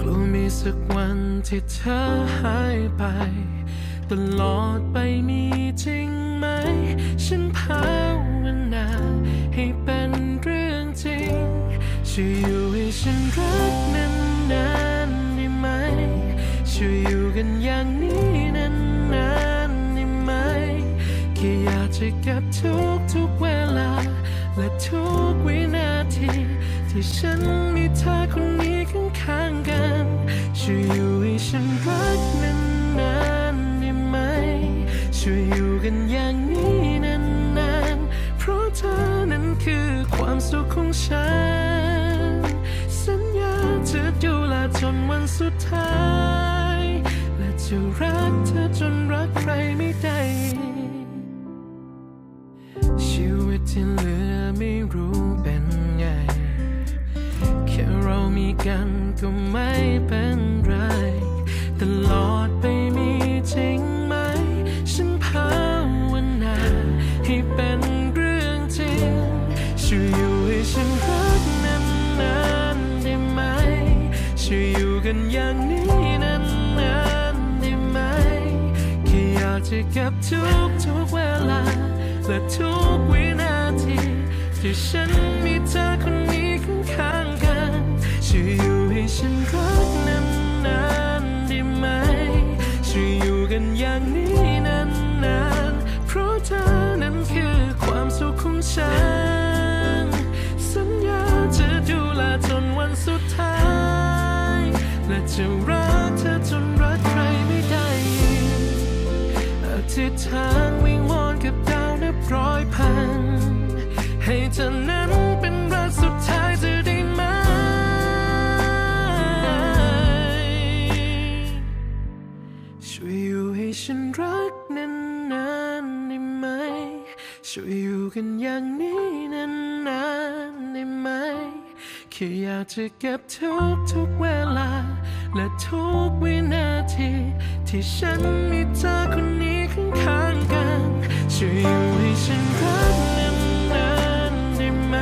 กลัวมีสักวันที่เธอหายไป ตลอดไปมีจริงไหม ฉันภาวนาให้เป็นเรื่องจริงช่วยอยู่ให้ฉันรักนานๆได้ไหมช่วยอยู่กันอย่างนี้นานๆได้ไหมแค่อยากจะเก็บทุกทุกๆเวลา และทุกวินาที ที่ฉันมีเธอคน ช่วยอยู่ให้ฉันรักนานๆได้ไหม ช่วยอยู่กันอย่างนี้นานๆ เพราะเธอนั้นคือความสุขของฉัน สัญญาจะดูแลจนวันสุดท้าย และจะรักเธอจนรักใครไม่ได้ชีวิตที่เหลือไม่รู้เป็นไง แค่เรามีกันก็ไม่เป็น ตลอดไปมีจริงไหม ฉันภาวนาให้เป็นเรื่องจริง ช่วยอยู่ให้ฉันรักนานๆได้ไหม ช่วยอยู่กันอย่างนี้นานๆได้ไหม แค่อยากจะเก็บทุกทุกๆเวลา และทุกวินาทีที่ฉันมีเธอคนนี้ข้างๆกันช่วยอยู่ให้ฉันรัก ขของสัญญาจะดูแลจนวันสุดท้าย และจะรักเธอจนรักใครไม่ได้อธิษฐานวิงวอนกับดาวนับร้อยพัน ให้เธอนั้นเป็นรักสุดท้ายจะได้ไหมช่วยอยู่ให้ฉันรักนานๆได้ไหมช่วย กันอย่างนี้นานๆได้ไหมแค่อยากจะเก็บทุกทุกๆเวลา และทุกวินาที ที่ฉันมีเธอคนนี้ข้างๆกันช่วยอยู่ให้ฉันรักนานๆได้ไหม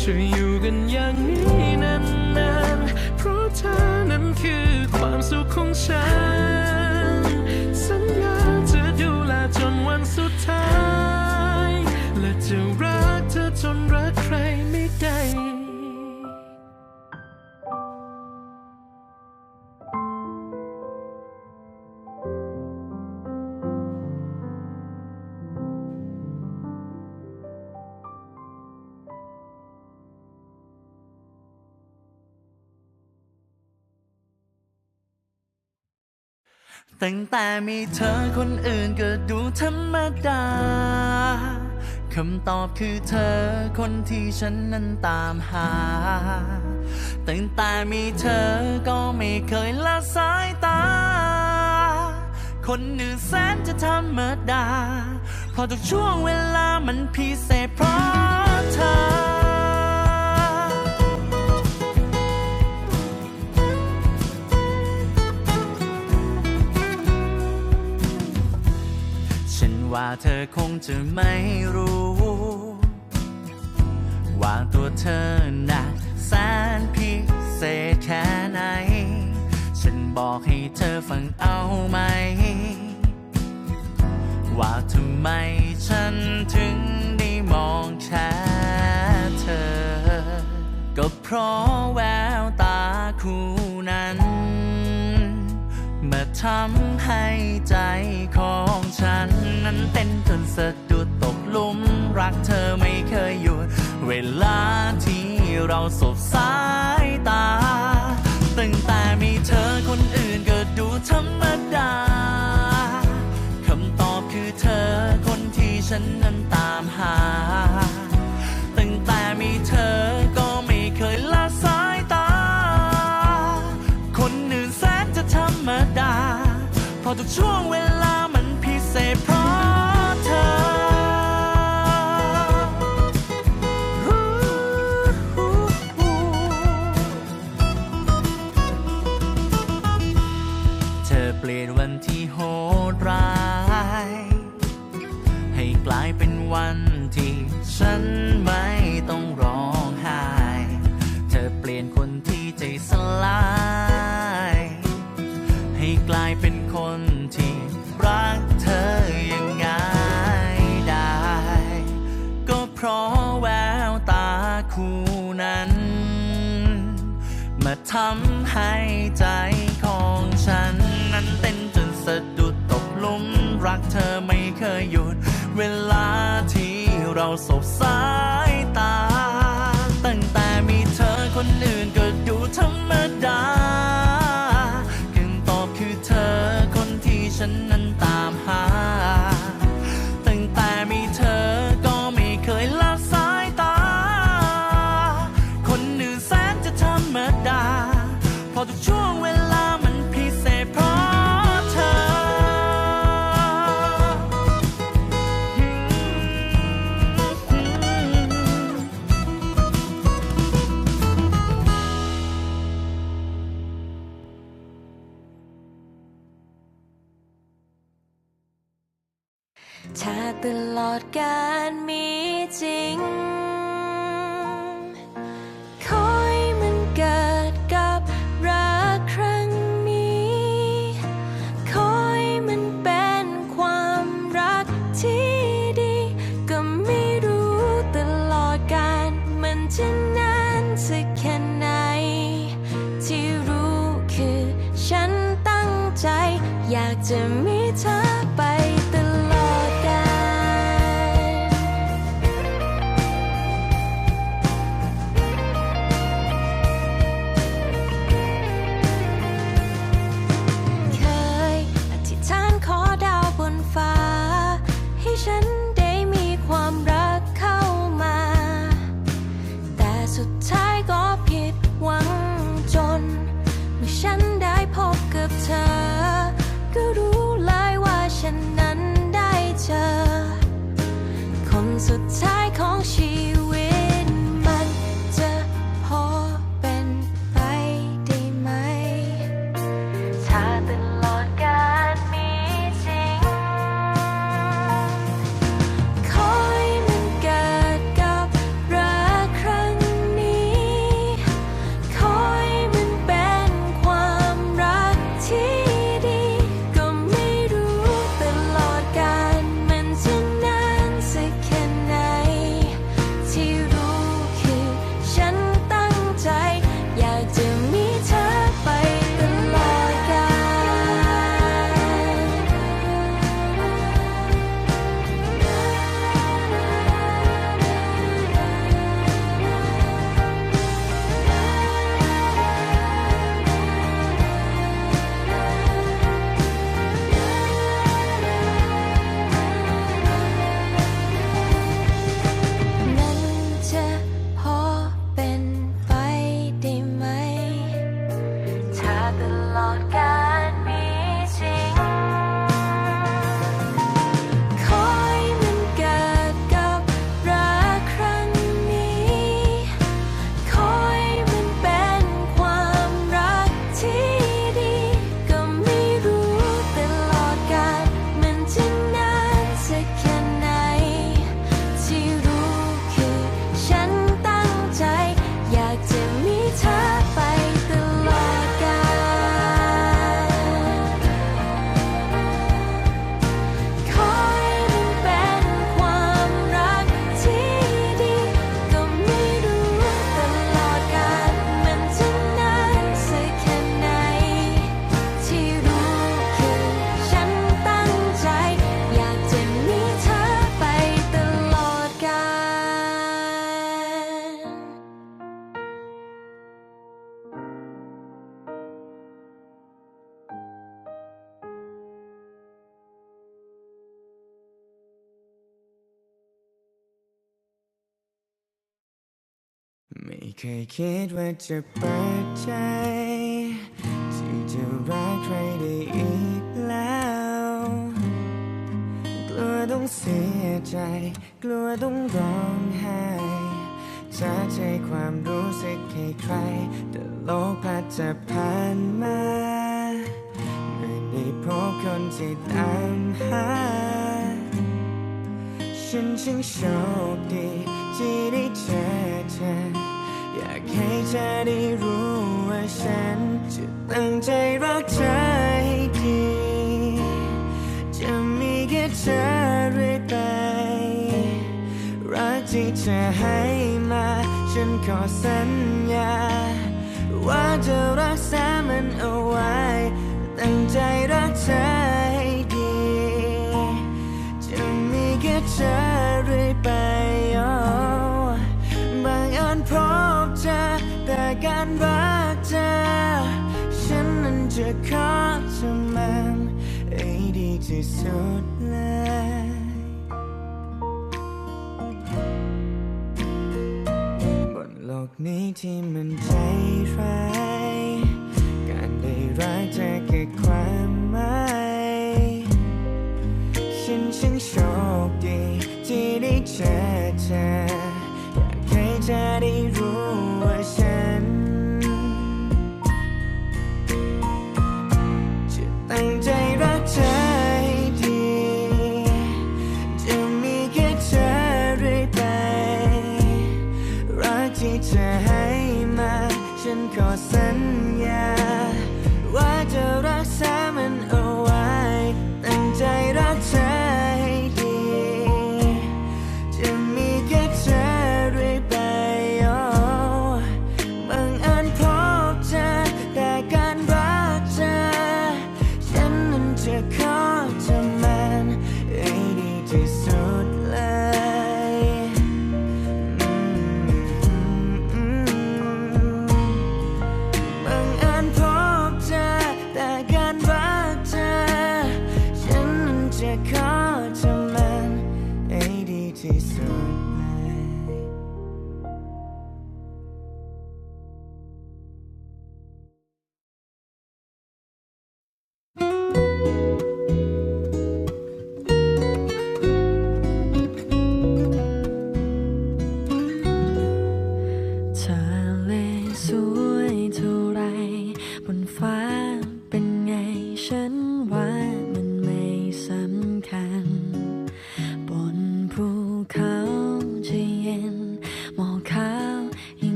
ช่วยอยู่กันอย่างนี้นานๆเพราะเธอนั้นคือความสุขของฉัน จะรักเธอจนรักใครไม่ได้ตั้งแต่มีเธอคนอื่นก็ดูธรรมดา คำตอบคือเธอคนที่ฉันนั้นตามหา ตั้งแต่มีเธอก็ไม่เคยละสายตา คนอื่นแสนจะธรรมดาเพราะทุกช่วงเวลามันพิเศษเพราะเธอ อคงจะไม่รู้ ว่าตัวเธอหน่ะแสนพิเศษแค่ไหน ฉันบอกให้เธอฟังเอาไหม ว่าทำไมฉันถึงได้มองแค่เธอ ก็เพราะแว ทำให้ใจของฉัน นั้นเต้นจนสะดุดตกลุมรักเธอไม่เคยหยุด เวลาที่เราสบสายตา 都成为ช่ ให้กลายเป็นคนที่รักเธออย่างไงได้ ก็เพราะแววตาคู่นั้น มาทำให้ใจของฉัน นั้นเต้นจนสะดุดตกลุมรักเธอไม่เคยหยุด เวลาที่เราสบสาย อดการมีจริง เคยคิดว่าจะเปิดใจ ที่จะรักใครได้อีกแล้ว กลัวต้องเสียใจ กลัวต้องร้องไห้จะใจความรู้สึกใครใคร แต่โลกพัดจะผ่านมาเมื่อได้พบคนที่ตามหา ฉันช่างโชคดีที่ได้เจอเธอ ให้เธอได้รู้ว่าฉันจะตั้งใจรักเธอให้ดี จะมีแค่เธอเรื่อยไป รักที่เธอให้มา ฉันขอสัญญา ว่าจะรักษามันเอาไว้ ตั้งใจรักเธอให้ดี จะมีแค่เธอ สุดเลยบนโลกนี้ที่มันใจร้าย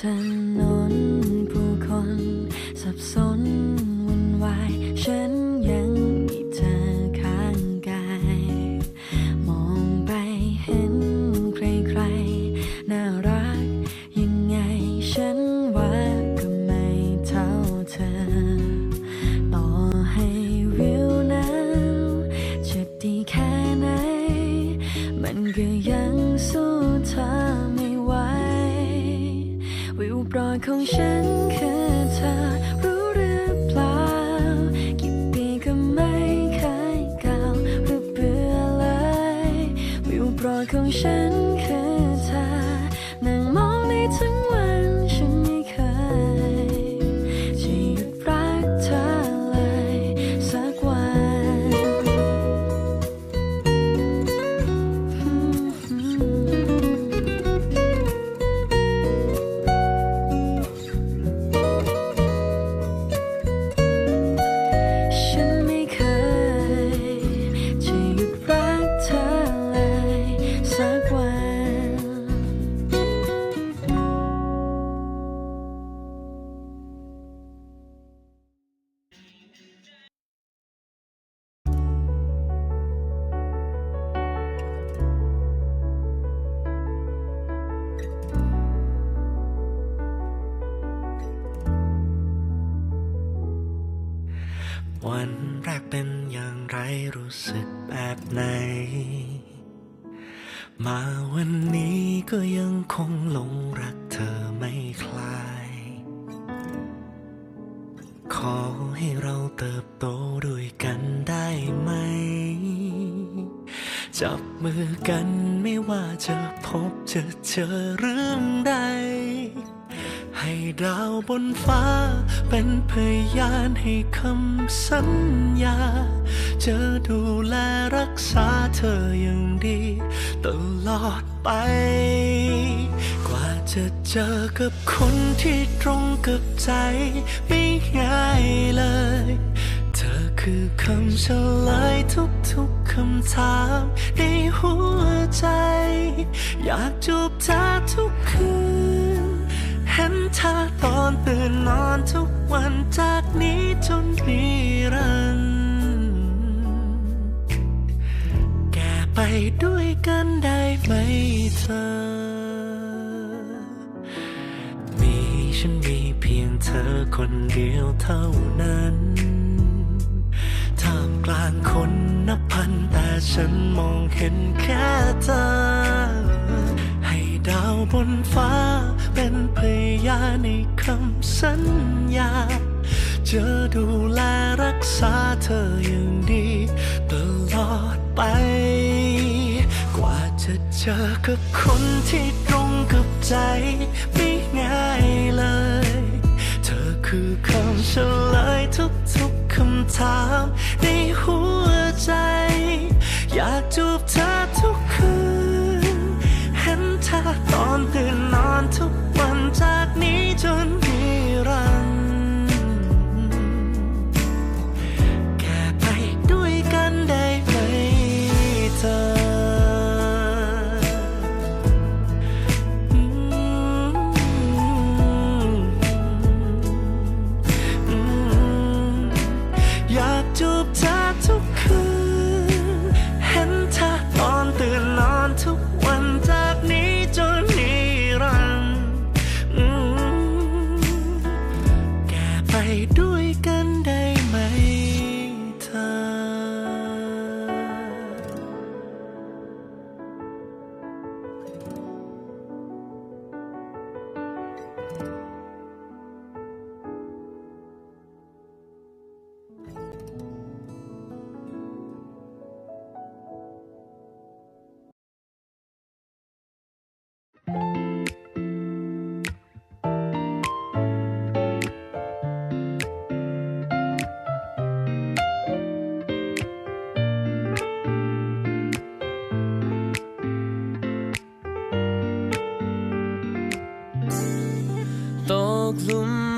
ten ของฉันคือเธอนั่งมองในถึง วันแรกเป็นอย่างไรรู้สึกแบบไหน มาวันนี้ก็ยังคงหลงรักเธอไม่คลาย ขอให้เราเติบโตด้วยกันได้ไหม จับมือกันไม่ว่าจะพบจะเจอเรื่อง ดาวบนฟ้า เป็นพยานให้คำสัญญา จะดูแลรักษาเธออย่างดี ตลอดไป กว่าจะเจอกับคนที่ตรงกับใจ ไม่ง่ายเลย เธอคือคำเฉลยทุกๆคำถามในหัวใจ อยากจูบเธอทุกคืน เธอตอนตื่นนอนทุกวันจากนี้จนนิรันดร์แก่ไปด้วยกันได้ไหมเธอ มีฉันมีเพียงเธอคนเดียวเท่านั้นท่ามกลางคนนับพันแต่ฉันมองเห็นแค่เธอ ดาวบนฟ้า เป็นพยานในคำสัญญาจะดูแลรักษาเธออย่างดี ตลอดไป กว่าจะเจอกับคนที่ตรงกับใจ ไม่ง่ายเลย เธอคือคำเฉลยทุกๆคำถาม ในหัวใจ อยากจูบเธอทุกคืน ตอนตื่นนอนทุกวันจากนี้จนนิรันดร์แก่ไปด้วยกันได้ไหมเธออืมอืมอยากจูบเธอทุกคืน ต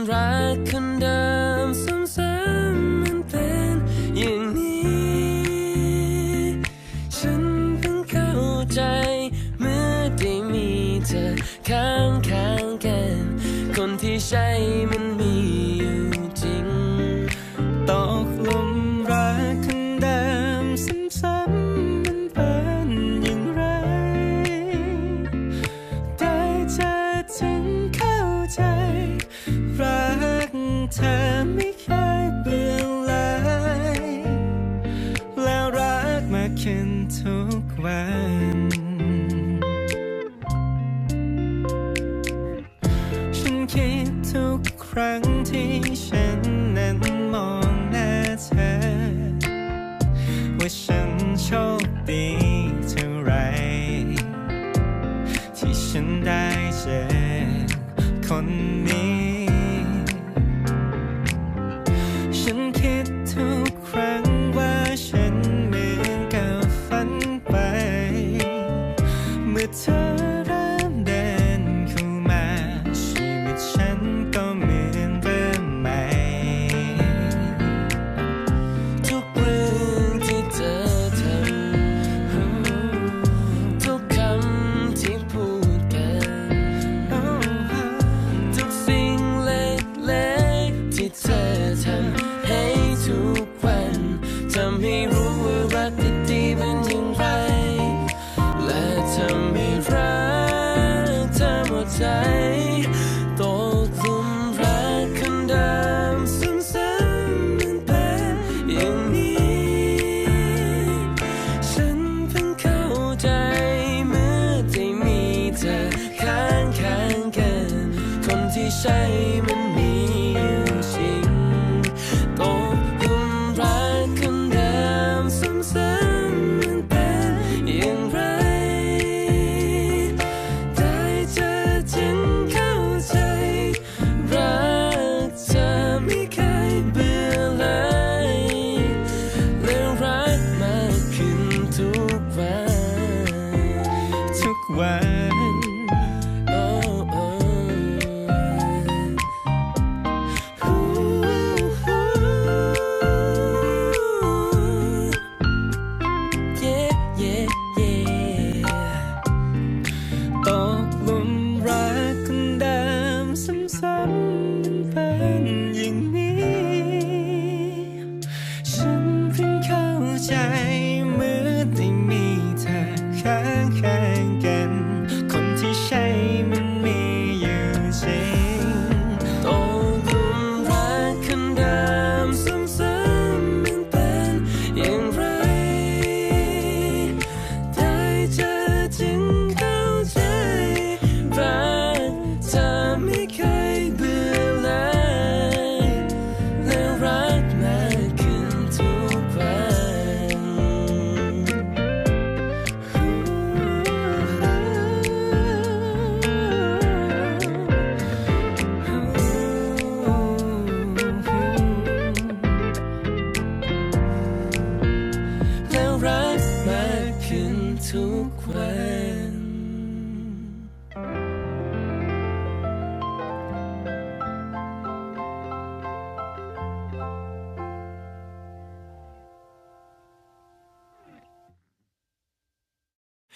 ครั้งที่ฉัน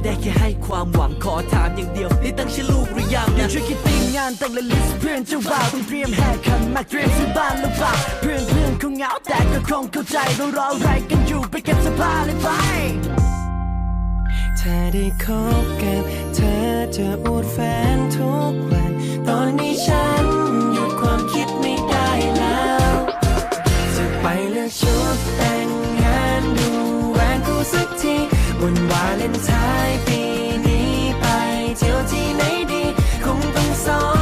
ไม่ได้แค่ให้ความหวังขอถามอย่างเดียวนี่ตั้งชื่อลูกหรือยังอย่าช่วยคิดติ้งงานแต่งและลิสต์เพื่อนเจ้าบ่าวต้องเตรียมแฮร์คันมาเตรียมซื้อบ้านหรือเปล่าเพื่อนเพื่อนๆคงเหงาแต่ก็คงเข้าใจเรารออะไรกันอยู่ไปเก็บเสื้อผ้าเลยไปถ้าได้คบกับเธอจะอวดแฟนทุกวัน ตอนนี้ฉันหยุดความคิดไม่ได้แล้วจะไปเลือกชุดแต่งงานดูแหวนคู่สักที วันวาเลนไทน์ปีนี้ไปเที่ยวที่ไหนดี คงต้องซ้อม